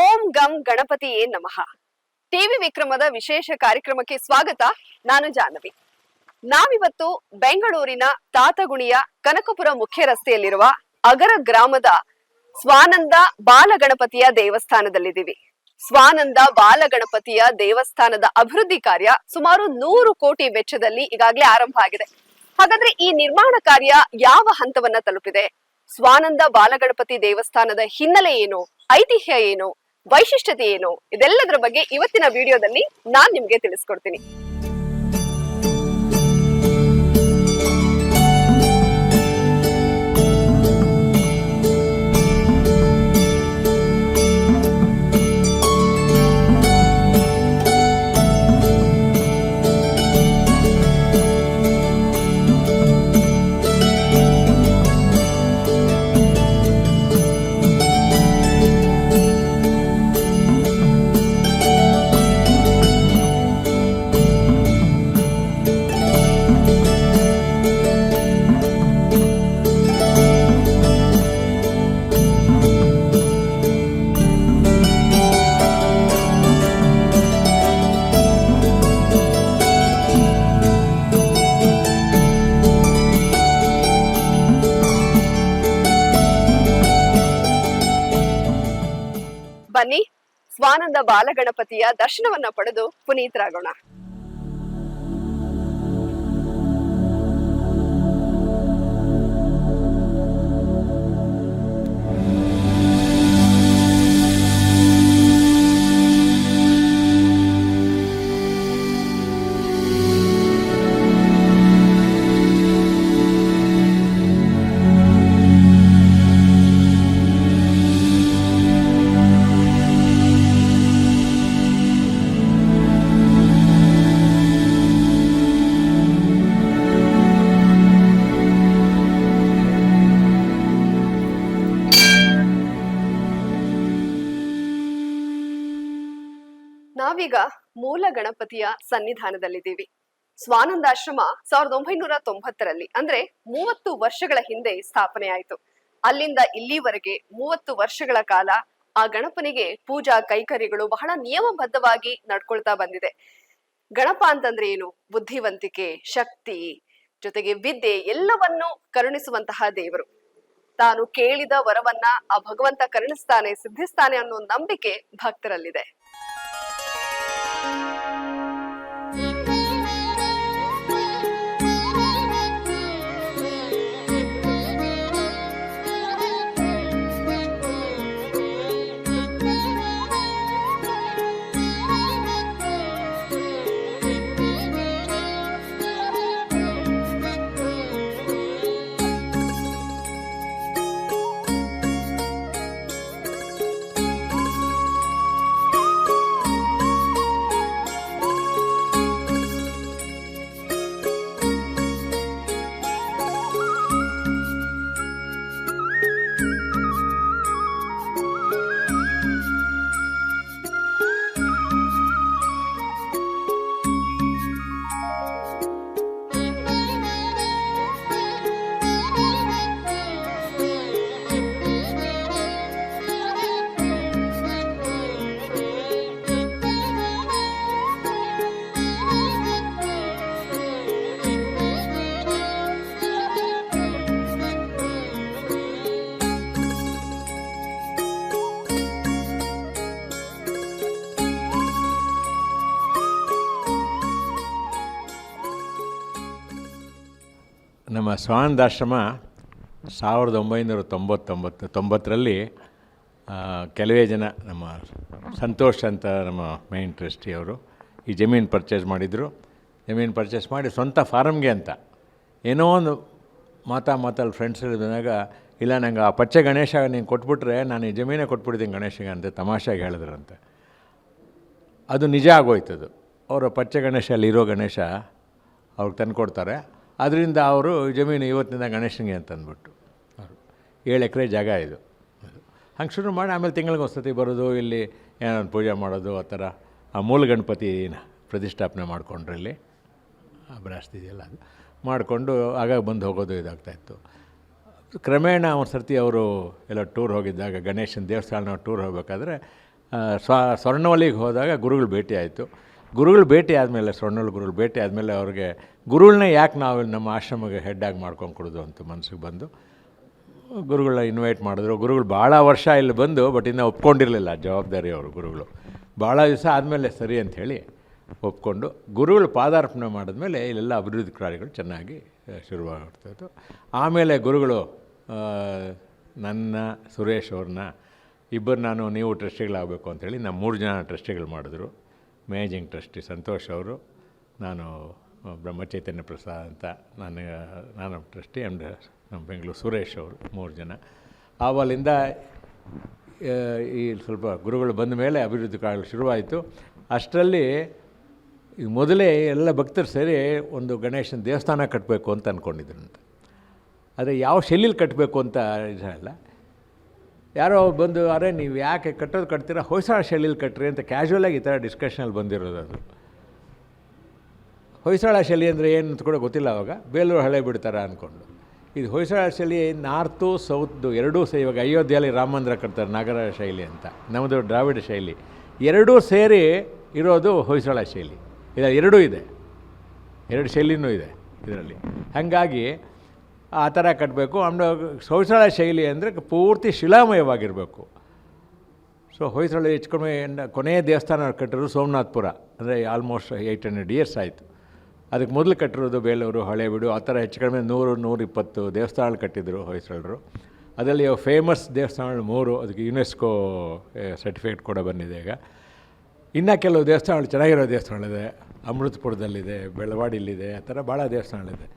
ಓಂ ಗಂ ಗಣಪತಿಯೇ ನಮಃ. ಟಿವಿ ವಿಕ್ರಮದ ವಿಶೇಷ ಕಾರ್ಯಕ್ರಮಕ್ಕೆ ಸ್ವಾಗತ, ನಾನು ಜಾಹ್ನವಿ. ನಾವಿವತ್ತು ಬೆಂಗಳೂರಿನ ತಾತಗುಣಿಯ ಕನಕಪುರ ಮುಖ್ಯ ರಸ್ತೆಯಲ್ಲಿರುವ ಅಗರ ಗ್ರಾಮದ ಸ್ವಾನಂದ ಬಾಲಗಣಪತಿಯ ದೇವಸ್ಥಾನದಲ್ಲಿದ್ದೀವಿ. ಸ್ವಾನಂದ ಬಾಲಗಣಪತಿಯ ದೇವಸ್ಥಾನದ ಅಭಿವೃದ್ಧಿ ಕಾರ್ಯ ಸುಮಾರು ನೂರು ಕೋಟಿ ವೆಚ್ಚದಲ್ಲಿ ಈಗಾಗಲೇ ಆರಂಭ ಆಗಿದೆ. ಹಾಗಾದ್ರೆ ಈ ನಿರ್ಮಾಣ ಕಾರ್ಯ ಯಾವ ಹಂತವನ್ನ ತಲುಪಿದೆ? ಸ್ವಾನಂದ ಬಾಲಗಣಪತಿ ದೇವಸ್ಥಾನದ ಹಿನ್ನೆಲೆ ಏನು? ಐತಿಹ್ಯ ಏನು? ವೈಶಿಷ್ಟ್ಯತೆ ಏನು? ಇದೆಲ್ಲದರ ಬಗ್ಗೆ ಇವತ್ತಿನ ವಿಡಿಯೋದಲ್ಲಿ ನಾನ್ ನಿಮ್ಗೆ ತಿಳಿಸ್ಕೊಡ್ತೀನಿ. ಸ್ವಾನಂದ ಬಾಲಗಣಪತಿಯ ದರ್ಶನವನ್ನ ಪಡೆದು ಪುನೀತರಾಗೋಣ. ಗಣಪತಿಯ ಸನ್ನಿಧಾನದಲ್ಲಿದ್ದೀವಿ. ಸ್ವಾನಂದಾಶ್ರಮ ಸಾವಿರದ ಒಂಬೈನೂರ ತೊಂಬತ್ತರಲ್ಲಿ ಅಂದ್ರೆ ಮೂವತ್ತು ವರ್ಷಗಳ ಹಿಂದೆ ಸ್ಥಾಪನೆ ಆಯಿತು ಅಲ್ಲಿಂದ ಇಲ್ಲಿವರೆಗೆ ಮೂವತ್ತು ವರ್ಷಗಳ ಕಾಲ ಆ ಗಣಪನಿಗೆ ಪೂಜಾ ಕೈಕರಿಗಳು ಬಹಳ ನಿಯಮಬದ್ಧವಾಗಿ ನಡ್ಕೊಳ್ತಾ ಬಂದಿದೆ. ಗಣಪ ಅಂತಂದ್ರೆ ಏನು? ಬುದ್ಧಿವಂತಿಕೆ, ಶಕ್ತಿ, ಜೊತೆಗೆ ವಿದ್ಯೆ ಎಲ್ಲವನ್ನೂ ಕರುಣಿಸುವಂತಹ ದೇವರು. ತಾನು ಕೇಳಿದ ವರವನ್ನ ಆ ಭಗವಂತ ಕರುಣಿಸ್ತಾನೆ, ಸಿದ್ಧಿಸ್ತಾನೆ ಅನ್ನೋ ನಂಬಿಕೆ ಭಕ್ತರಲ್ಲಿದೆ. ನಮ್ಮ ಸ್ವಾನಂದಾಶ್ರಮ ಸಾವಿರದ ಒಂಬೈನೂರ ತೊಂಬತ್ತೊಂಬತ್ತು, ತೊಂಬತ್ತರಲ್ಲಿ ಕೆಲವೇ ಜನ ನಮ್ಮ ಸಂತೋಷ್ ಅಂತ ನಮ್ಮ ಮೈನ್ ಟ್ರಸ್ಟಿ ಅವರು ಈ ಜಮೀನು ಪರ್ಚೇಸ್ ಮಾಡಿದರು. ಜಮೀನು ಪರ್ಚೇಸ್ ಮಾಡಿ ಸ್ವಂತ ಫಾರಮ್ಗೆ ಅಂತ. ಏನೋ ಒಂದು ಮಾತಾ ಮಾತಲ್ಲಿ ಫ್ರೆಂಡ್ಸ್ ಹೇಳಿದಾಗ ಇಲ್ಲ ನಂಗೆ ಆ ಪಚ್ಚೆ ಗಣೇಶ ನೀನು ಕೊಟ್ಬಿಟ್ರೆ ನಾನು ಈ ಜಮೀನೇ ಕೊಟ್ಬಿಡ್ತೀನಿ ಗಣೇಶಗೆ ಅಂತ ತಮಾಷೆಗೆ ಹೇಳಿದ್ರಂತೆ. ಅದು ನಿಜ ಆಗೋಯ್ತದು. ಅವರು ಪಚ್ಚೆ ಗಣೇಶ ಅಲ್ಲಿರೋ ಗಣೇಶ ಅವ್ರಿಗೆ ತಂದು ಕೊಡ್ತಾರೆ ಅದರಿಂದ ಅವರು ಜಮೀನು ಇವತ್ತಿನಿಂದ ಗಣೇಶನಿಗೆ ಅಂತ ಅಂದ್ಬಿಟ್ಟು. ಏಳು ಎಕರೆ ಜಾಗ ಇದು. ಹಂಗೆ ಶುರು ಮಾಡಿ ಆಮೇಲೆ ತಿಂಗಳಿಗೆ ಒಂದು ಸತಿ ಬರೋದು, ಇಲ್ಲಿ ಏನೋ ಪೂಜೆ ಮಾಡೋದು, ಆ ಥರ. ಆ ಮೂಲ ಗಣಪತಿ ಪ್ರತಿಷ್ಠಾಪನೆ ಮಾಡಿಕೊಂಡ್ರೆ ಇಲ್ಲಿ. ಇದೆಯಲ್ಲ ಅದು. ಮಾಡಿಕೊಂಡು ಆಗಾಗ ಬಂದು ಹೋಗೋದು ಇದಾಗ್ತಾಯಿತ್ತು ಕ್ರಮೇಣ ಒಂದು ಸರ್ತಿ ಅವರು ಎಲ್ಲ ಟೂರ್ ಹೋಗಿದ್ದಾಗ, ಗಣೇಶನ ದೇವಸ್ಥಾನ ಟೂರ್ ಹೋಗಬೇಕಾದ್ರೆ ಸ್ವ ಸ್ವರ್ಣವಲ್ಲಿಗೆ ಹೋದಾಗ ಗುರುಗಳು ಭೇಟಿ ಆಯಿತು. ಗುರುಗಳು ಭೇಟಿ ಆದಮೇಲೆ ಸ್ವರ್ಣಲ್ ಗುರುಗಳು ಭೇಟಿ ಆದಮೇಲೆ ಅವ್ರಿಗೆ ಗುರುಗಳನ್ನ ಯಾಕೆ ನಾವು ನಮ್ಮ ಆಶ್ರಮಕ್ಕೆ ಹೆಡ್ಡಾಗಿ ಮಾಡ್ಕೊಂಡು ಕೊಡೋದು ಅಂತ ಮನಸ್ಸಿಗೆ ಬಂದು, ಗುರುಗಳನ್ನ ಇನ್ವೈಟ್ ಮಾಡಿದ್ರು. ಗುರುಗಳು ಭಾಳ ವರ್ಷ ಇಲ್ಲಿ ಬಂದು ಬಟ್ ಇನ್ನೂ ಒಪ್ಕೊಂಡಿರಲಿಲ್ಲ ಜವಾಬ್ದಾರಿ ಅವರು ಗುರುಗಳು. ಭಾಳ ದಿವಸ ಆದಮೇಲೆ ಸರಿ ಅಂಥೇಳಿ ಒಪ್ಕೊಂಡು, ಗುರುಗಳು ಪಾದಾರ್ಪಣೆ ಮಾಡಿದ್ಮೇಲೆ ಇಲ್ಲೆಲ್ಲ ಅಭಿವೃದ್ಧಿ ಕಾರ್ಯಗಳು ಚೆನ್ನಾಗಿ ಶುರುವಾಗ್ತಾಯಿತ್ತು ಆಮೇಲೆ ಗುರುಗಳು ನನ್ನ, ಸುರೇಶ್ ಅವ್ರನ್ನ, ಇಬ್ಬರು ನಾನು ನೀವು ಟ್ರಸ್ಟಿಗಳಾಗಬೇಕು ಅಂಥೇಳಿ ನಮ್ಮ ಮೂರು ಜನ ಟ್ರಸ್ಟಿಗಳು ಮಾಡಿದ್ರು. ಮೇನೇಜಿಂಗ್ ಟ್ರಸ್ಟಿ ಸಂತೋಷ್ ಅವರು, ನಾನು ಬ್ರಹ್ಮಚೈತನ್ಯ ಪ್ರಸಾದ್ ಅಂತ ನಾನು ನಾನು ಟ್ರಸ್ಟಿ ಆ್ಯಂಡ್ ನಮ್ಮ ಬೆಂಗಳೂರು ಸುರೇಶ್ ಅವರು, ಮೂರು ಜನ. ಆವಲಿಂದ ಈ ಸ್ವಲ್ಪ ಗುರುಗಳು ಬಂದ ಮೇಲೆ ಅಭಿವೃದ್ಧಿ ಕಾರ್ಯಗಳು ಶುರುವಾಯಿತು. ಅಷ್ಟರಲ್ಲಿ ಮೊದಲೇ ಎಲ್ಲ ಭಕ್ತರು ಸೇರಿ ಒಂದು ಗಣೇಶನ ದೇವಸ್ಥಾನ ಕಟ್ಟಬೇಕು ಅಂತ ಅಂದ್ಕೊಂಡಿದ್ರಂತೆ ಆದರೆ ಯಾವ ಶೈಲಿಲಿ ಕಟ್ಟಬೇಕು ಅಂತ ಇಲ್ಲ ಯಾರೋ ಬಂದು, ಅರೆ, ನೀವು ಯಾಕೆ ಕಟ್ಟೋದು ಕಟ್ತೀರಾ? ಹೊಯ್ಸಳ ಶೈಲಿಲಿ ಕಟ್ಟ್ರಿ ಅಂತ ಕ್ಯಾಶುವಲಾಗಿ ಈ ಥರ ಡಿಸ್ಕಷನಲ್ಲಿ ಬಂದಿರೋದು ಅದು. ಹೊಯ್ಸಳ ಶೈಲಿ ಅಂದರೆ ಏನು ಅಂತ ಕೂಡ ಗೊತ್ತಿಲ್ಲ ಅವಾಗ. ಬೇಲೂರು ಹಳೆ ಬಿಡ್ತಾರ ಅಂದ್ಕೊಂಡು ಇದು ಹೊಯ್ಸಳ ಶೈಲಿ ನಾರ್ತು ಸೌತ್ದು ಎರಡೂ ಸೇ, ಇವಾಗ ಅಯೋಧ್ಯೆಯಲ್ಲಿ ರಾಮ ಮಂದಿರ ಕಟ್ತಾರೆ ನಾಗರ ಶೈಲಿ ಅಂತ. ನಮ್ಮದು ದ್ರಾವಿಡ ಶೈಲಿ. ಎರಡೂ ಸೇರಿ ಇರೋದು ಹೊಯ್ಸಳ ಶೈಲಿ. ಇದು ಎರಡೂ ಇದೆ. ಎರಡು ಶೈಲಿನೂ ಇದೆ ಇದರಲ್ಲಿ. ಹಾಗಾಗಿ ಆ ಥರ ಕಟ್ಟಬೇಕು. ಆಮೇಲೆ ಹೊಯ್ಸಳ ಶೈಲಿ ಅಂದರೆ ಪೂರ್ತಿ ಶಿಲಾಮಯವಾಗಿರಬೇಕು. ಸೊ ಹೊಯ್ಸಳ ಹೆಚ್ಚು ಕಡಿಮೆ ಕೊನೆಯ ದೇವಸ್ಥಾನ ಕಟ್ಟಿರೋದು ಸೋಮನಾಥ್ಪುರ. ಅಂದರೆ ಆಲ್ಮೋಸ್ಟ್ ಏಯ್ಟ್ ಹಂಡ್ರೆಡ್ ಇಯರ್ಸ್ ಆಯಿತು. ಅದಕ್ಕೆ ಮೊದಲು ಕಟ್ಟಿರೋದು ಬೇಲೂರು, ಹಳೇಬೀಡು, ಆ ಥರ ಹೆಚ್ಚು ಕಡಿಮೆ ನೂರು, ನೂರಿಪ್ಪತ್ತು ದೇವಸ್ಥಾನಗಳು ಕಟ್ಟಿದ್ರು ಹೊಯ್ಸಳರು. ಅದರಲ್ಲಿ ಫೇಮಸ್ ದೇವಸ್ಥಾನಗಳು ಮೂರು. ಅದಕ್ಕೆ ಯುನೆಸ್ಕೋ ಸರ್ಟಿಫಿಕೇಟ್ ಕೂಡ ಬಂದಿದೆ ಈಗ. ಇನ್ನು ಕೆಲವು ದೇವಸ್ಥಾನಗಳು ಚೆನ್ನಾಗಿರೋ ದೇವಸ್ಥಾನಗಳಿದೆ. ಅಮೃತಪುರದಲ್ಲಿದೆ ಬೆಳವಾಡಿಲಿದೆ ಆ ಥರ ಭಾಳ ದೇವಸ್ಥಾನಗಳಿದೆ.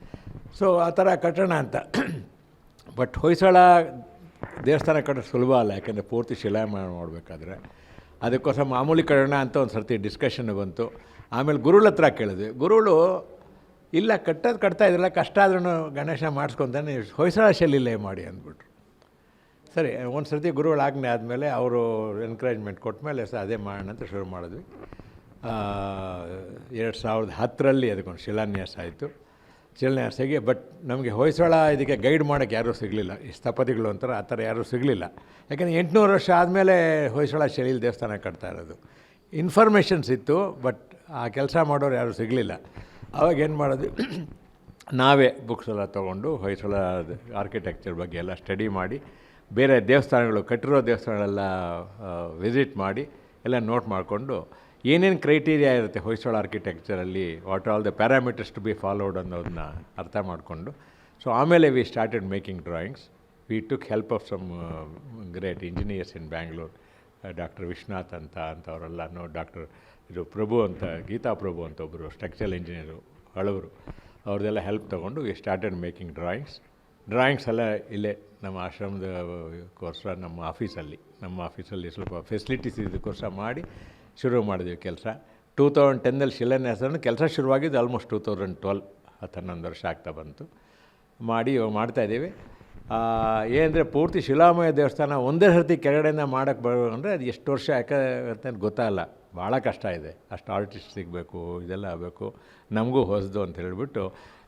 ಸೊ ಆ ಥರ ಕಟ್ಟೋಣ ಅಂತ. ಬಟ್ ಹೊಯ್ಸಳ ದೇವಸ್ಥಾನ ಕಟ್ಟೋದು ಸುಲಭ ಅಲ್ಲ, ಯಾಕೆಂದರೆ ಪೂರ್ತಿ ಶಿಲಾಮಯ ಮಾಡಬೇಕಾದ್ರೆ. ಅದಕ್ಕೋಸ್ಕರ ಮಾಮೂಲಿ ಕಟ್ಟೋಣ ಅಂತ ಒಂದು ಸರ್ತಿ ಡಿಸ್ಕಷನ್ ಬಂತು. ಆಮೇಲೆ ಗುರುಳ ಹತ್ರ ಕೇಳಿದ್ವಿ. ಗುರುಳು, ಇಲ್ಲ, ಕಟ್ಟೋದು ಕಟ್ತಾ ಇದ್ರಲ್ಲ, ಕಷ್ಟ ಆದ್ರೂ ಗಣೇಶ ಮಾಡಿಸ್ಕೊತಾನೆ, ಹೊಯ್ಸಳ ಶೈಲಿಲೇ ಮಾಡಿ ಅಂದ್ಬಿಟ್ರು. ಸರಿ, ಒಂದು ಸರ್ತಿ ಗುರುಗಳು ಆಜ್ಞೆ ಆದಮೇಲೆ ಅವರು ಎನ್ಕರೇಜ್ಮೆಂಟ್ ಕೊಟ್ಟ ಮೇಲೆ ಅದೇ ಮಾಡೋಣ ಅಂತ ಶುರು ಮಾಡಿದ್ವಿ. ಎರಡು ಸಾವಿರದ ಹತ್ತರಲ್ಲಿ ಅದಕ್ಕೊಂದು ಶಿಲಾನ್ಯಾಸ ಆಯಿತು. ಶಿಲಾನ್ಯಾಸಾಗಿ ಬಟ್ ನಮಗೆ ಹೊಯ್ಸಳ ಇದಕ್ಕೆ ಗೈಡ್ ಮಾಡೋಕ್ಕೆ ಯಾರೂ ಸಿಗಲಿಲ್ಲ. ಈ ಸ್ಥಪತಿಗಳು ಅಂತಾರೆ, ಆ ಥರ ಯಾರೂ ಸಿಗಲಿಲ್ಲ. ಯಾಕೆಂದರೆ ಎಂಟುನೂರು ವರ್ಷ ಆದಮೇಲೆ ಹೊಯ್ಸಳ ಶೈಲಿಲಿ ದೇವಸ್ಥಾನ ಕಟ್ತಾ ಇರೋದು. ಇನ್ಫಾರ್ಮೇಷನ್ಸ್ ಇತ್ತು ಬಟ್ ಆ ಕೆಲಸ ಮಾಡೋರು ಯಾರೂ ಸಿಗಲಿಲ್ಲ. ಅವಾಗ ಏನು ಮಾಡೋದು? ನಾವೇ ಬುಕ್ಸ್ ಎಲ್ಲ ತೊಗೊಂಡು ಹೊಯ್ಸಳ ಆರ್ಕಿಟೆಕ್ಚರ್ ಬಗ್ಗೆ ಎಲ್ಲ ಸ್ಟಡಿ ಮಾಡಿ, ಬೇರೆ ದೇವಸ್ಥಾನಗಳು ಕಟ್ಟಿರೋ ದೇವಸ್ಥಾನಗಳೆಲ್ಲ ವಿಸಿಟ್ ಮಾಡಿ, ಎಲ್ಲ ನೋಟ್ ಮಾಡಿಕೊಂಡು ಏನೇನು ಕ್ರೈಟೀರಿಯಾ ಇರುತ್ತೆ Hoysala ಆರ್ಕಿಟೆಕ್ಚರಲ್ಲಿ what all the parameters to be followed ಅನ್ನೋದನ್ನ ಅರ್ಥ ಮಾಡಿಕೊಂಡು ಸೊ ಆಮೇಲೆ we started making drawings we took help of some great engineers in Bangalore doctor Vishwanath ಅಂತ ಅಂಥವರೆಲ್ಲನೂ ಡಾಕ್ಟರ್ ಇದು ಪ್ರಭು ಅಂತ, ಗೀತಾ ಪ್ರಭು ಅಂತ ಒಬ್ಬರು ಸ್ಟ್ರಕ್ಚರಲ್ ಇಂಜಿನಿಯರು ಹಳವರು. ಅವ್ರದ್ದೆಲ್ಲ ಹೆಲ್ಪ್ ತೊಗೊಂಡು we started making drawings drawings ಎಲ್ಲ ಇಲ್ಲೇ ನಮ್ಮ ಆಶ್ರಮದ ಕೋರ್ಸ ನಮ್ಮ ಆಫೀಸಲ್ಲಿ ನಮ್ಮ ಆಫೀಸಲ್ಲಿ ಸ್ವಲ್ಪ ಫೆಸಿಲಿಟೀಸ್ ಇದು ಕೋರ್ಸ ಮಾಡಿ ಶುರು ಮಾಡಿದ್ವಿ ಕೆಲಸ. ಟೂ ತೌಸಂಡ್ ಟೆನ್ನಲ್ಲಿ ಶಿಲಾನ್ಯಾಸನ ಕೆಲಸ ಶುರುವಾಗಿದ್ದು ಆಲ್ಮೋಸ್ಟ್ ಟೂ ತೌಸಂಡ್ ಟ್ವೆಲ್ ಹತ್ತು ಹನ್ನೊಂದು ವರ್ಷ ಆಗ್ತಾ ಬಂತು. ಮಾಡಿ ಮಾಡ್ತಾಯಿದ್ದೀವಿ ಏನಂದರೆ ಪೂರ್ತಿ ಶಿಲಾಮಯ ದೇವಸ್ಥಾನ ಒಂದೇ ಸರ್ತಿ ಕೆಳಗಡೆಯಿಂದ ಮಾಡೋಕ್ಕೆ ಬರೋ ಅಂದರೆ ಅದು ಎಷ್ಟು ವರ್ಷ ಯಾಕೆ ಅಂತ ಗೊತ್ತಾಗಲ್ಲ ಭಾಳ ಕಷ್ಟ ಇದೆ. ಅಷ್ಟು ಆರ್ಟಿಸ್ಟ್ ಸಿಗಬೇಕು, ಇದೆಲ್ಲ ಆಗಬೇಕು. ನಮಗೂ ಹೊಸದು ಅಂತ ಹೇಳಿಬಿಟ್ಟು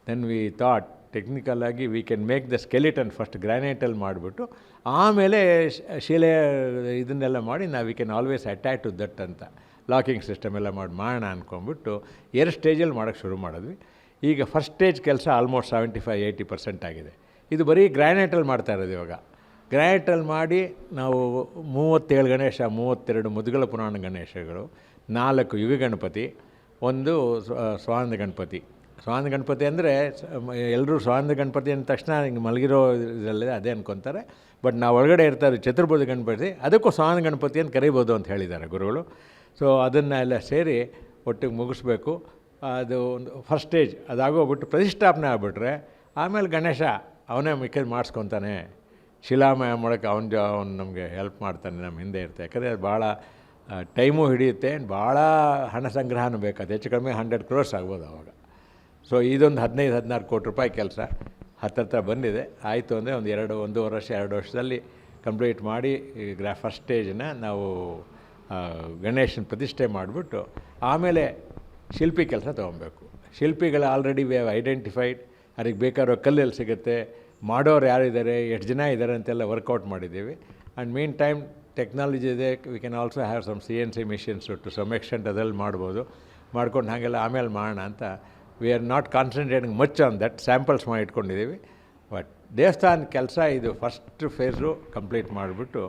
then we thought ಟೆಕ್ನಿಕಲಾಗಿ we can make the skeleton first ಗ್ರ್ಯಾನೈಟಲ್ಲಿ ಮಾಡಿಬಿಟ್ಟು, ಆಮೇಲೆ ಶಿಲೆ ಇದನ್ನೆಲ್ಲ ಮಾಡಿ ನಾವು we can always attack to that ಅಂತ. ಲಾಕಿಂಗ್ ಸಿಸ್ಟಮ್ ಎಲ್ಲ ಮಾಡಿ, ಮಾಡೋಣ ಅಂದ್ಕೊಂಡ್ಬಿಟ್ಟು ಎರಡು ಸ್ಟೇಜಲ್ಲಿ ಮಾಡೋಕ್ಕೆ ಶುರು ಮಾಡಿದ್ವಿ. ಈಗ ಫಸ್ಟ್ ಸ್ಟೇಜ್ ಕೆಲಸ almost seventy five eighty percent ಆಗಿದೆ. ಇದು ಬರೀ ಗ್ರ್ಯಾನೈಟಲ್ಲಿ ಮಾಡ್ತಾ ಇರೋದು ಇವಾಗ. ಗ್ರ್ಯಾನೈಟಲ್ಲಿ ಮಾಡಿ ನಾವು ಮೂವತ್ತೇಳು ಗಣೇಶ, ಮೂವತ್ತೆರಡು ಮುದುಗಲ ಪುರಾಣ ಗಣೇಶಗಳು, ನಾಲ್ಕು ಯುಗ ಗಣಪತಿ, ಒಂದು ಸ್ವ- ಸ್ವಾನಂದ ಗಣಪತಿ. ಸ್ವಾನಂದ ಗಣಪತಿ ಅಂದರೆ ಎಲ್ಲರೂ ಸ್ವಾನ ಗಣಪತಿ ಅಂದ ತಕ್ಷಣ ಹಿಂಗೆ ಮಲಗಿರೋ ಇದರಲ್ಲಿದೆ, ಅದೇ ಅನ್ಕೊತಾರೆ. ಬಟ್ ನಾವು ಒಳಗಡೆ ಇರ್ತಾರೆ ಚತುರ್ಭುಜ ಗಣಪತಿ, ಅದಕ್ಕೂ ಸ್ವಾನ ಗಣಪತಿ ಅಂತ ಕರಿಬೋದು ಅಂತ ಹೇಳಿದ್ದಾರೆ ಗುರುಗಳು. ಸೊ ಅದನ್ನು ಎಲ್ಲ ಸೇರಿ ಒಟ್ಟಿಗೆ ಮುಗಿಸ್ಬೇಕು. ಅದು ಒಂದು ಫಸ್ಟ್ ಸ್ಟೇಜ್ ಅದಾಗೋಗ್ಬಿಟ್ಟು ಪ್ರತಿಷ್ಠಾಪನೆ ಆಗಿಬಿಟ್ರೆ, ಆಮೇಲೆ ಗಣೇಶ ಅವನೇ ಮಿಕ್ಕದ ಮಾಡಿಸ್ಕೊತಾನೆ. ಶಿಲಾಮಯ ಮೂಲಕ ಅವನ ಜ, ಅವ್ನು ನಮಗೆ ಹೆಲ್ಪ್ ಮಾಡ್ತಾನೆ ನಮ್ಮ ಹಿಂದೆ ಇರ್ತೆ. ಯಾಕಂದರೆ ಅದು ಭಾಳ ಟೈಮು ಹಿಡಿಯುತ್ತೆ, ಭಾಳ ಹಣ ಸಂಗ್ರಹನೂ ಬೇಕು. ಅದು ಹೆಚ್ಚು ಕಡಿಮೆ ಹಂಡ್ರೆಡ್ ಕ್ರೋರ್ಸ್ ಆಗ್ಬೋದು ಅವಾಗ. ಸೊ ಇದೊಂದು ಹದಿನೈದು, ಹದಿನಾರು ಕೋಟಿ ರೂಪಾಯಿ ಕೆಲಸ. ಹತ್ತತ್ರ ಬಂದಿದೆ. ಆಯಿತು ಅಂದರೆ ಒಂದು ಎರಡು ಒಂದೂವರೆ ವರ್ಷ, ಎರಡು ವರ್ಷದಲ್ಲಿ ಕಂಪ್ಲೀಟ್ ಮಾಡಿ ಗ್ರಾ ಫಸ್ಟ್ ಸ್ಟೇಜನ್ನ ನಾವು ಗಣೇಶನ ಪ್ರತಿಷ್ಠೆ ಮಾಡಿಬಿಟ್ಟು ಆಮೇಲೆ ಶಿಲ್ಪಿ ಕೆಲಸ ತೊಗೊಬೇಕು. ಶಿಲ್ಪಿಗಳು ಆಲ್ರೆಡಿ ವಿ ಹ್ಯಾವ್ ಐಡೆಂಟಿಫೈಡ್ ಅವ್ರಿಗೆ ಬೇಕಾಗಿರೋ ಕಲ್ಲೆಲ್ಲಿ ಸಿಗುತ್ತೆ. ಮಾಡೋರು ಯಾರಿದ್ದಾರೆ, ಎಷ್ಟು ಜನ ಇದ್ದಾರೆ ಅಂತೆಲ್ಲ ವರ್ಕೌಟ್ ಮಾಡಿದ್ದೀವಿ. ಆ್ಯಂಡ್ ಮೀನ್ ಟೈಮ್ ಟೆಕ್ನಾಲಜಿ ಇದೆ. We can also have some C N C machines to some extent ಅದರಲ್ಲಿ ಮಾಡ್ಬೋದು. ಮಾಡ್ಕೊಂಡು ಹಾಗೆಲ್ಲ ಆಮೇಲೆ ಮಾಡೋಣ ಅಂತ we are not concentrating much on that samples ಮಾಡಿ ಇಟ್ಕೊಂಡಿದ್ದೀವಿ ಬಟ್ ದೇವಸ್ಥಾನ ಕೆಲಸ ಇದು ಫಸ್ಟ್ ಫೇಸು ಕಂಪ್ಲೀಟ್ ಮಾಡಿಬಿಟ್ಟು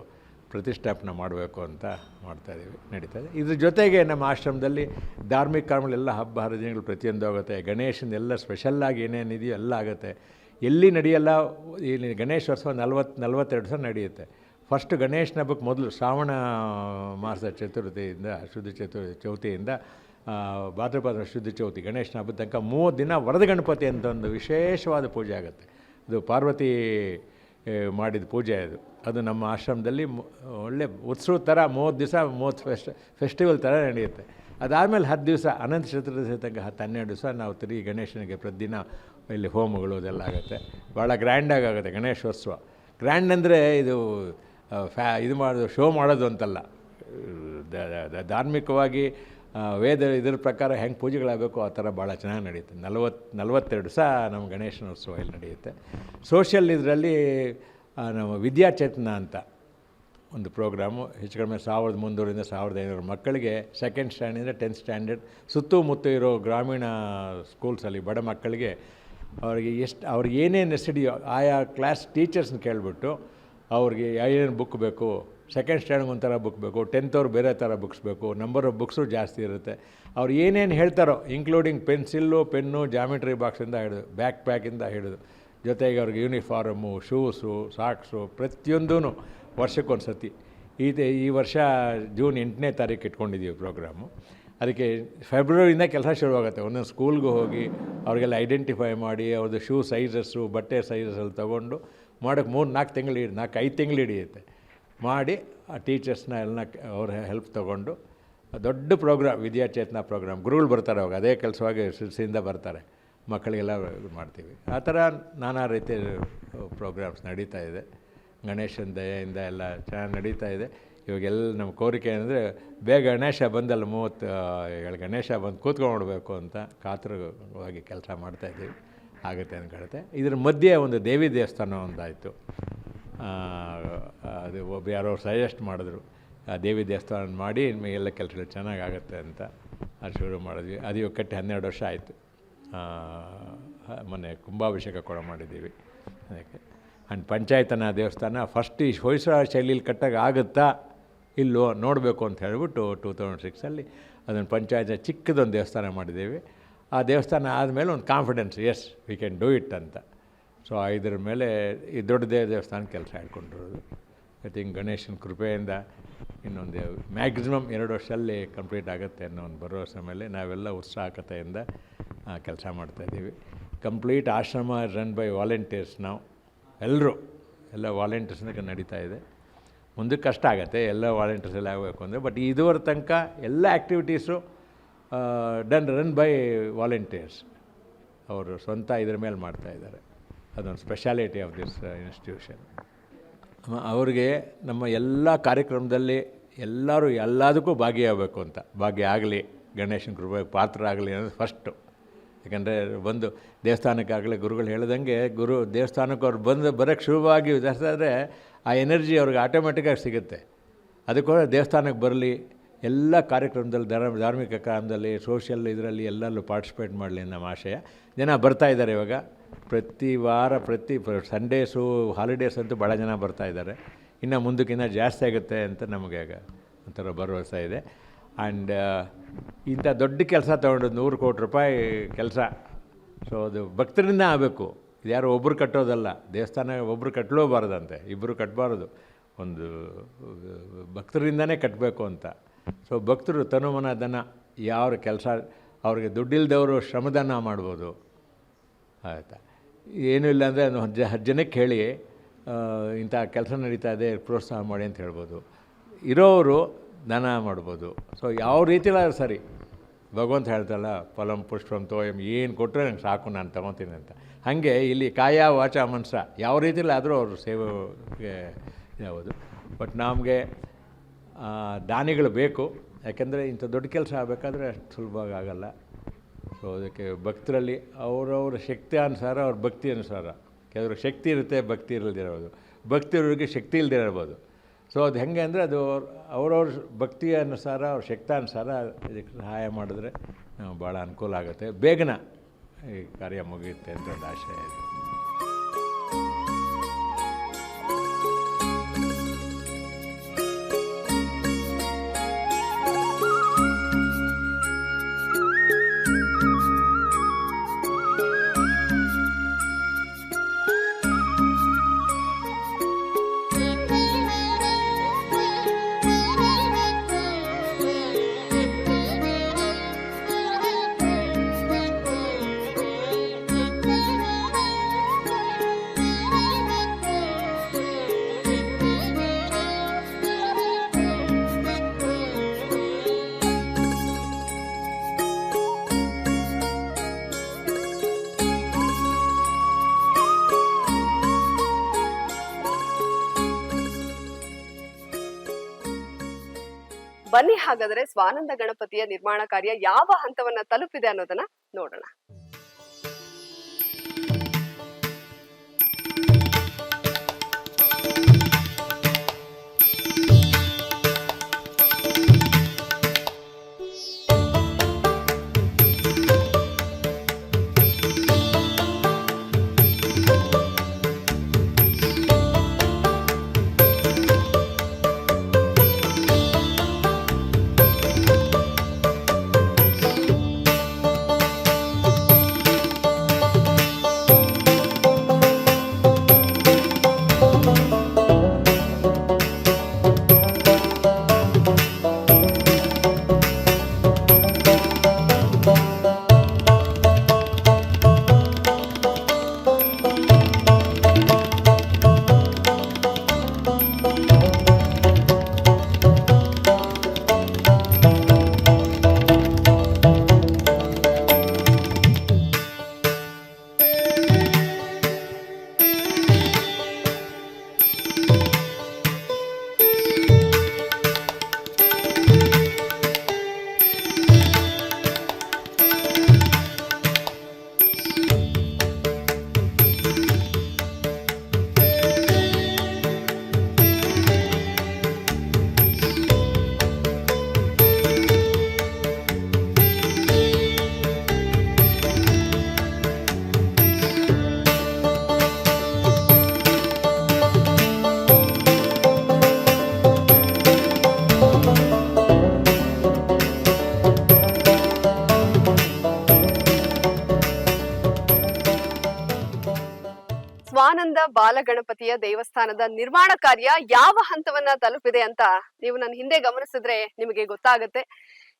ಪ್ರತಿಷ್ಠಾಪನೆ ಮಾಡಬೇಕು ಅಂತ ಮಾಡ್ತಾಯಿದ್ದೀವಿ ಇದೆ ಇದ್ರ ಜೊತೆಗೆ ನಮ್ಮ ಆಶ್ರಮದಲ್ಲಿ ಧಾರ್ಮಿಕ ಕರ್ಮಗಳೆಲ್ಲ ಹಬ್ಬ ಹರಿದಿನಗಳು ಪ್ರತಿಯೊಂದು ಆಗುತ್ತೆ ಗಣೇಶನ ಎಲ್ಲ ಸ್ಪೆಷಲ್ಲಾಗಿ ಏನೇನಿದೆಯೋ ಎಲ್ಲ ಆಗುತ್ತೆ ಎಲ್ಲಿ ನಡೆಯಲ್ಲ ಇಲ್ಲಿ ಗಣೇಶೋತ್ಸವ ನಲ್ವತ್ತು ನಲ್ವತ್ತೆರಡು ಸಲ ನಡೆಯುತ್ತೆ ಫಸ್ಟ್ ಗಣೇಶನ ಹಬ್ಬಕ್ಕೆ ಮೊದಲು ಶ್ರಾವಣ ಮಾಸ ಚತುರ್ಥಿಯಿಂದ ಶುದ್ಧ ಚತುರ್ಥಿ ಚೌತಿಯಿಂದ ಭಾದ್ರಪದ ಶುದ್ಧ ಚೌತಿ, ಗಣೇಶನ ಹಬ್ಬದ ತನಕ ಮೂವತ್ತು ದಿನ ವರದ ಗಣಪತಿ ಅಂತ ಒಂದು ವಿಶೇಷವಾದ ಪೂಜೆ ಆಗುತ್ತೆ. ಇದು ಪಾರ್ವತಿ ಮಾಡಿದ ಪೂಜೆ ಅದು. ಅದು ನಮ್ಮ ಆಶ್ರಮದಲ್ಲಿ ಒಳ್ಳೆ ಉತ್ಸವ ಥರ ಮೂವತ್ತು ದಿವಸ, ಮೂವತ್ತು ಫೆಸ್ಟ್, ಫೆಸ್ಟಿವಲ್ ಥರ ನಡೆಯುತ್ತೆ. ಅದಾದಮೇಲೆ ಹತ್ತು ದಿವಸ ಅನಂತ ಚತುರ್ದಶಿ ತನಕ ಹತ್ತು ಹನ್ನೆರಡು ದಿವಸ ನಾವು ತಿರುಗಿ ಗಣೇಶನಿಗೆ ಪ್ರತಿದಿನ ಇಲ್ಲಿ ಹೋಮಗಳು ಅದೆಲ್ಲ ಆಗುತ್ತೆ. ಭಾಳ ಗ್ರ್ಯಾಂಡಾಗಿ ಆಗುತ್ತೆ ಗಣೇಶೋತ್ಸವ. ಗ್ರ್ಯಾಂಡ್ ಅಂದರೆ ಇದು ಫ್ಯಾ, ಇದು ಮಾಡೋದು ಶೋ ಮಾಡೋದು ಅಂತಲ್ಲ. ಧಾರ್ಮಿಕವಾಗಿ ವೇದ ಇದ್ರ ಪ್ರಕಾರ ಹೆಂಗೆ ಪೂಜೆಗಳಾಗಬೇಕು ಆ ಥರ ಭಾಳ ಚೆನ್ನಾಗಿ ನಡೆಯುತ್ತೆ. ನಲವತ್ತು ನಲವತ್ತೆರಡು ಸಹ ನಮ್ಮ ಗಣೇಶನೋತ್ಸವ ಇಲ್ಲಿ ನಡೆಯುತ್ತೆ. ಸೋಷಿಯಲ್ ಇದರಲ್ಲಿ ನಮ್ಮ ವಿದ್ಯಾಚೇತನ ಅಂತ ಒಂದು ಪ್ರೋಗ್ರಾಮು, ಹೆಚ್ಚು ಕಡಿಮೆ ಸಾವಿರದ ಮುನ್ನೂರಿಂದ ಸಾವಿರದ ಐನೂರು ಮಕ್ಕಳಿಗೆ ಸೆಕೆಂಡ್ ಸ್ಟ್ಯಾಂಡರ್ಡಿಂದ ಟೆಂತ್ ಸ್ಟ್ಯಾಂಡರ್ಡ್ ಸುತ್ತಮುತ್ತ ಇರೋ ಗ್ರಾಮೀಣ ಸ್ಕೂಲ್ಸಲ್ಲಿ ಬಡ ಮಕ್ಕಳಿಗೆ ಅವರಿಗೆ ಎಷ್ಟು, ಅವ್ರಿಗೆ ಏನೇನು ಎಸ್ಡಿಯೋ ಆಯಾ ಕ್ಲಾಸ್ ಟೀಚರ್ಸ್ನ ಕೇಳಿಬಿಟ್ಟು ಅವ್ರಿಗೆ ಏನೇನು ಬುಕ್ ಬೇಕು ಸೆಕೆಂಡ್ ಸ್ಟ್ಯಾಂಡರ್ಡ್ ಒಂಥರ ಬುಕ್ ಬೇಕು ಟೆಂತ್ ಅವ್ರು ಬೇರೆ ಥರ ಬುಕ್ಸ್ ಬೇಕು ನಂಬರ್ ಆಫ್ ಬುಕ್ಸು ಜಾಸ್ತಿ ಇರುತ್ತೆ. ಅವ್ರು ಏನೇನು ಹೇಳ್ತಾರೋ ಇನ್ಕ್ಲೂಡಿಂಗ್ ಪೆನ್ಸಿಲ್ಲು ಪೆನ್ನು ಜಾಮಿಟ್ರಿ ಬಾಕ್ಸಿಂದ ಹಿಡಿದು ಬ್ಯಾಕ್ ಪ್ಯಾಕಿಂದ ಹಿಡಿದು, ಜೊತೆಗೆ ಅವ್ರಿಗೆ ಯೂನಿಫಾರ್ಮು ಶೂಸು ಸಾಕ್ಸು ಪ್ರತಿಯೊಂದೂ ವರ್ಷಕ್ಕೊಂದು ಸತಿ ಇದೆ ಈ ವರ್ಷ ಜೂನ್ ಎಂಟನೇ ತಾರೀಕು ಇಟ್ಕೊಂಡಿದ್ದೀವಿ ಪ್ರೋಗ್ರಾಮು ಅದಕ್ಕೆ ಫೆಬ್ರವರಿಯಿಂದ ಕೆಲಸ ಶುರುವಾಗುತ್ತೆ. ಒಂದೊಂದು ಸ್ಕೂಲ್ಗೆ ಹೋಗಿ ಅವ್ರಿಗೆಲ್ಲ ಐಡೆಂಟಿಫೈ ಮಾಡಿ, ಅವ್ರದ್ದು ಶೂ ಸೈಜಸ್ಸು ಬಟ್ಟೆ ಸೈಜಸ್ಸಲ್ಲಿ ತೊಗೊಂಡು ಮಾಡೋಕ್ಕೆ ಮೂರು ನಾಲ್ಕು ತಿಂಗಳು ನಾಲ್ಕು ಐದು ತಿಂಗಳು ಹಿಡಿಯುತ್ತೆ. ಮಾಡಿ ಆ ಟೀಚರ್ಸ್ನ ಎಲ್ಲ ಅವ್ರ ಹೆಲ್ಪ್ ತೊಗೊಂಡು ದೊಡ್ಡ ಪ್ರೋಗ್ರಾಮ್ ವಿದ್ಯಾಚೇತನ ಪ್ರೋಗ್ರಾಮ್ ಗುರುಗಳು ಬರ್ತಾರೆ ಅವಾಗ, ಅದೇ ಕೆಲಸವಾಗಿ ಶಿರಸಿಯಿಂದ ಬರ್ತಾರೆ. ಮಕ್ಕಳಿಗೆಲ್ಲ ಇದು ಮಾಡ್ತೀವಿ. ಆ ಥರ ನಾನಾ ರೀತಿಯ ಪ್ರೋಗ್ರಾಮ್ಸ್ ನಡೀತಾ ಇದೆ. ಗಣೇಶನ ದಯೆಯಿಂದ ಎಲ್ಲ ಚೆನ್ನಾಗಿ ನಡೀತಾ ಇದೆ. ಇವಾಗೆಲ್ಲ ನಮ್ಮ ಕೋರಿಕೆ ಅಂದರೆ ಬೇಗ ಗಣೇಶ ಬಂದಲ್ಲ ಮೂವತ್ತು ಗಣೇಶ ಬಂದು ಕೂತ್ಕೊಂಡ್ಬಿಡ್ಬೇಕು ಅಂತ ಕಾತುರವಾಗಿ ಕೆಲಸ ಮಾಡ್ತಾಯಿದ್ದೀವಿ ಆಗುತ್ತೆ ಅಂದ್ಕೊಳುತ್ತೆ ಇದ್ರ ಮಧ್ಯೆ ಒಂದು ದೇವಿ ದೇವಸ್ಥಾನ ಒಂದಾಯಿತು. ಅದು ಒಬ್ಬ ಯಾರೋ ಸಜೆಸ್ಟ್ ಮಾಡಿದ್ರು. ಆ ದೇವಿ ದೇವಸ್ಥಾನ ಮಾಡಿ ನಿಮಗೆ ಎಲ್ಲ ಕೆಲಸಗಳು ಚೆನ್ನಾಗಾಗತ್ತೆ ಅಂತ ಅದು ಶುರು ಮಾಡಿದ್ವಿ. ಅದು ಕಟ್ಟಿ ಹನ್ನೆರಡು ವರ್ಷ ಆಯಿತು. ಮೊನ್ನೆ ಕುಂಭಾಭಿಷೇಕ ಕೂಡ ಮಾಡಿದ್ದೀವಿ. ಅದಕ್ಕೆ ಆ್ಯಂಡ್ ಪಂಚಾಯತನ ದೇವಸ್ಥಾನ ಫಸ್ಟ್ ಈ ಹೊಯ್ಸಳ ಶೈಲಿಲಿ ಕಟ್ಟಾಗ ಆಗುತ್ತಾ ಇಲ್ಲೋ ನೋಡಬೇಕು ಅಂತ ಹೇಳಿಬಿಟ್ಟು ಟೂ ತೌಸಂಡ್ ಸಿಕ್ಸಲ್ಲಿ ಅದನ್ನು ಪಂಚಾಯತ್ ಚಿಕ್ಕದೊಂದು ದೇವಸ್ಥಾನ ಮಾಡಿದ್ದೀವಿ. ಆ ದೇವಸ್ಥಾನ ಆದಮೇಲೆ ಒಂದು confidence as we can do it ಅಂತ. ಸೊ ಇದ್ರ ಮೇಲೆ ಈ ದೊಡ್ಡದೇ ದೇವಸ್ಥಾನ ಕೆಲಸ ಹೇಳ್ಕೊಂಡಿರೋದು ಐ ಥಿಂಕ್ ಗಣೇಶನ ಕೃಪೆಯಿಂದ ಇನ್ನೊಂದು ಮ್ಯಾಕ್ಸಿಮಮ್ ಎರಡು ವರ್ಷದಲ್ಲಿ ಕಂಪ್ಲೀಟ್ ಆಗುತ್ತೆ ಅನ್ನೋ ಒಂದು ಬರೋ ಸಮಯದಲ್ಲಿ ನಾವೆಲ್ಲ ಉತ್ಸಾಹಕತೆಯಿಂದ ಕೆಲಸ ಮಾಡ್ತಾಯಿದ್ದೀವಿ ಕಂಪ್ಲೀಟ್ ಆಶ್ರಮ ರನ್ ಬೈ ವಾಲಂಟಿಯರ್ಸ್ ನಾವು. ಎಲ್ಲರೂ, ಎಲ್ಲ ವಾಲಂಟಿಯರ್ಸ್ನಾಗ ನಡೀತಾ ಇದೆ. ಮುಂದಕ್ಕೆ ಕಷ್ಟ ಆಗುತ್ತೆ, ಎಲ್ಲ ವಾಲಂಟಿಯರ್ಸ್ ಎಲ್ಲ ಆಗಬೇಕು ಅಂದರೆ. ಬಟ್ ಇದುವರೆ ತನಕ ಎಲ್ಲ activities done run by volunteers. ಅವರು ಸ್ವಂತ ಇದ್ರ ಮೇಲೆ ಮಾಡ್ತಾಯಿದ್ದಾರೆ ಅದೊಂದು ಸ್ಪೆಷಾಲಿಟಿ ಆಫ್ ದಿಸ್ ಇನ್ಸ್ಟಿಟ್ಯೂಷನ್. ಅವ್ರಿಗೆ ನಮ್ಮ ಎಲ್ಲ ಕಾರ್ಯಕ್ರಮದಲ್ಲಿ ಎಲ್ಲರೂ ಎಲ್ಲದಕ್ಕೂ ಭಾಗಿಯಾಗಬೇಕು ಅಂತ. ಭಾಗಿಯಾಗಲಿ ಗಣೇಶನ ಕೃಪೆ ಪಾತ್ರ ಆಗಲಿ ಅನ್ನೋದು ಫಸ್ಟು ಯಾಕಂದರೆ ಬಂದು ದೇವಸ್ಥಾನಕ್ಕಾಗಲಿ ಗುರುಗಳು ಹೇಳ್ದಂಗೆ ಗುರು ದೇವಸ್ಥಾನಕ್ಕೆ ಅವ್ರು ಬಂದು ಬರೋಕ್ಕೆ ಶುಭವಾಗಿ ವಿಧಾನಿಸಿದ್ರೆ ಆ ಎನರ್ಜಿ ಅವ್ರಿಗೆ ಆಟೋಮೆಟಿಕ್ಕಾಗಿ ಸಿಗುತ್ತೆ. ಅದಕ್ಕೋಸ್ಕರ ದೇವಸ್ಥಾನಕ್ಕೆ ಬರಲಿ, ಎಲ್ಲ ಕಾರ್ಯಕ್ರಮದಲ್ಲಿ ಧರ್ಮ, ಧಾರ್ಮಿಕ ಕಾರ್ಯದಲ್ಲಿ ಸೋಷಿಯಲ್ ಇದರಲ್ಲಿ ಎಲ್ಲರಲ್ಲೂ ಪಾರ್ಟಿಸಿಪೇಟ್ ಮಾಡಲಿ ನಮ್ಮ ಆಶಯ. ಜನ ಬರ್ತಾ ಇದ್ದಾರೆ ಇವಾಗ. ಪ್ರತಿ ವಾರ, ಪ್ರತಿ ಸಂಡೇಸು ಹಾಲಿಡೇಸ್ ಅಂತೂ ಭಾಳ ಜನ ಬರ್ತಾ ಇದ್ದಾರೆ. ಇನ್ನು ಮುಂದಕ್ಕಿನ್ನ ಜಾಸ್ತಿ ಆಗುತ್ತೆ ಅಂತ ನಮಗೆ ಆಗ ಒಂಥರ ಭರವಸೆ ಇದೆ. ಆ್ಯಂಡ್ ಇಂಥ ದೊಡ್ಡ ಕೆಲಸ ತೊಗೊಂಡು ನೂರು ಕೋಟಿ ರೂಪಾಯಿ ಕೆಲಸ. ಸೊ ಅದು ಭಕ್ತರಿಂದ ಆಗಬೇಕು. ಇದು ಯಾರು ಒಬ್ಬರು ಕಟ್ಟೋದಲ್ಲ. ದೇವಸ್ಥಾನ ಒಬ್ಬರು ಕಟ್ಟಲೂಬಾರ್ದಂತೆ ಇಬ್ಬರು ಕಟ್ಟಬಾರ್ದು ಒಂದು, ಭಕ್ತರಿಂದನೇ ಕಟ್ಟಬೇಕು ಅಂತ. ಸೊ ಭಕ್ತರು ತನುಮನ ದನ ಯಾವ ಕೆಲಸ, ಅವ್ರಿಗೆ ದುಡ್ಡಿಲ್ದವರು ಶ್ರಮದಾನ ಮಾಡ್ಬೋದು. ಆಯಿತಾ. ಏನೂ ಇಲ್ಲ ಅಂದರೆ ಒಂದು ಹತ್ತು ಜನಕ್ಕೆ ಹೇಳಿ ಇಂಥ ಕೆಲಸ ನಡೀತಾ ಇದೆ, ಪ್ರೋತ್ಸಾಹ ಮಾಡಿ ಅಂತ ಹೇಳ್ಬೋದು. ಇರೋವರು ದಾನ ಮಾಡ್ಬೋದು. ಸೊ ಯಾವ ರೀತಿಲಾದ್ರೂ ಸರಿ. ಭಗವಂತ ಹೇಳ್ತಲ್ಲ ಫಲಂ ಪುಷ್ಪಂ ತೋಯಂ, ಏನು ಕೊಟ್ಟರೆ ನಂಗೆ ಸಾಕು, ನಾನು ತಗೊತೀನಿ ಅಂತ. ಹಾಗೆ ಇಲ್ಲಿ ಕಾಯ ವಾಚ ಮನಸ, ಯಾವ ರೀತಿಲಾದರೂ ಅವರು ಸೇವೆ ಯಾವುದು ಬಟ್ ನಮಗೆ ದಾನಿಗಳು ಬೇಕು. ಯಾಕೆಂದರೆ ಇಂಥ ದೊಡ್ಡ ಕೆಲಸ ಆಗಬೇಕಾದ್ರೆ ಅಷ್ಟು ಸುಲಭವಾಗಿ ಆಗಲ್ಲ ಸೊ ಅದಕ್ಕೆ ಭಕ್ತರಲ್ಲಿ ಅವರವರ ಶಕ್ತಿ ಅನುಸಾರ ಅವ್ರ ಭಕ್ತಿ ಅನುಸಾರ. ಕೆಲವ್ರಿಗೆ ಶಕ್ತಿ ಇರುತ್ತೆ, ಭಕ್ತಿ ಇರಲ್ದಿರೋದು ಭಕ್ತಿ ಇರೋರಿಗೆ ಶಕ್ತಿ ಇಲ್ಲದೆ ಇರ್ಬೋದು ಸೊ ಅದು ಹೆಂಗೆ ಅಂದರೆ ಅದು ಅವ್ರವ್ರ ಭಕ್ತಿಯ ಅನುಸಾರ, ಅವ್ರ ಶಕ್ತಾನುಸಾರ ಇದಕ್ಕೆ ಸಹಾಯ ಮಾಡಿದ್ರೆ ಭಾಳ ಅನುಕೂಲ ಆಗುತ್ತೆ. ಬೇಗನೆ ಈ ಕಾರ್ಯ ಮುಗಿಯುತ್ತೆ ಅಂತ ಒಂದು ಆಶಯ ಇದೆ. ಬನ್ನಿ ಹಾಗಾದ್ರೆ ಸ್ವಾನಂದ ಗಣಪತಿಯ ನಿರ್ಮಾಣ ಕಾರ್ಯ ಯಾವ ಹಂತವನ್ನ ತಲುಪಿದೆ ಅನ್ನೋದನ್ನ ನೋಡೋಣ. ಸ್ವಾನಂದ ಬಾಲಗಣಪತಿಯ ದೇವಸ್ಥಾನದ ನಿರ್ಮಾಣ ಕಾರ್ಯ ಯಾವ ಹಂತವನ್ನ ತಲುಪಿದೆ ಅಂತ ನೀವು ನನ್ನ ಹಿಂದೆ ಗಮನಿಸಿದ್ರೆ ನಿಮಗೆ ಗೊತ್ತಾಗುತ್ತೆ.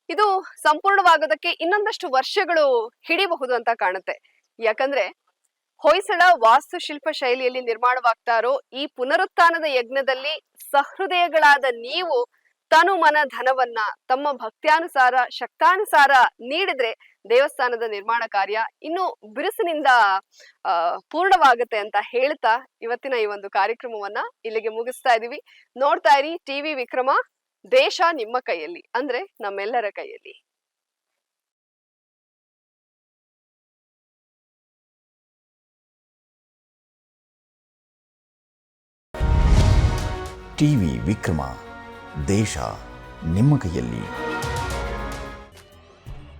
ಇದು ಸಂಪೂರ್ಣವಾಗೋದಕ್ಕೆ ಇನ್ನೊಂದಷ್ಟು ವರ್ಷಗಳು ಹಿಡಿಬಹುದು ಅಂತ ಕಾಣುತ್ತೆ. ಯಾಕಂದ್ರೆ ಹೊಯ್ಸಳ ವಾಸ್ತುಶಿಲ್ಪ ಶೈಲಿಯಲ್ಲಿ ನಿರ್ಮಾಣವಾಗ್ತಾ ಇರೋ ಈ ಪುನರುತ್ಥಾನದ ಯಜ್ಞದಲ್ಲಿ ಸಹೃದಯಗಳಾದ ನೀವು ತನು ಮನ ಧನವನ್ನ ತಮ್ಮ ಭಕ್ತ್ಯಾನುಸಾರ, ಶಕ್ತಾನುಸಾರ ನೀಡಿದ್ರೆ ದೇವಸ್ಥಾನದ ನಿರ್ಮಾಣ ಕಾರ್ಯ ಇನ್ನು ಬಿರುಸಿನಿಂದ ಪೂರ್ಣವಾಗುತ್ತೆ ಅಂತ ಹೇಳ್ತಾ ಇವತ್ತಿನ ಈ ಒಂದು ಕಾರ್ಯಕ್ರಮವನ್ನ ಇಲ್ಲಿಗೆ ಮುಗಿಸ್ತಾ ಇದೀವಿ. ನೋಡ್ತಾ ಇರಿ ಟಿವಿ ವಿಕ್ರಮ, ದೇಶ ನಿಮ್ಮ ಕೈಯಲ್ಲಿ, ಅಂದ್ರೆ ನಮ್ಮೆಲ್ಲರ ಕೈಯಲ್ಲಿ. ಟಿವಿ ವಿಕ್ರಮ, ದೇಶ ನಿಮ್ಮ ಕೈಯಲ್ಲಿ.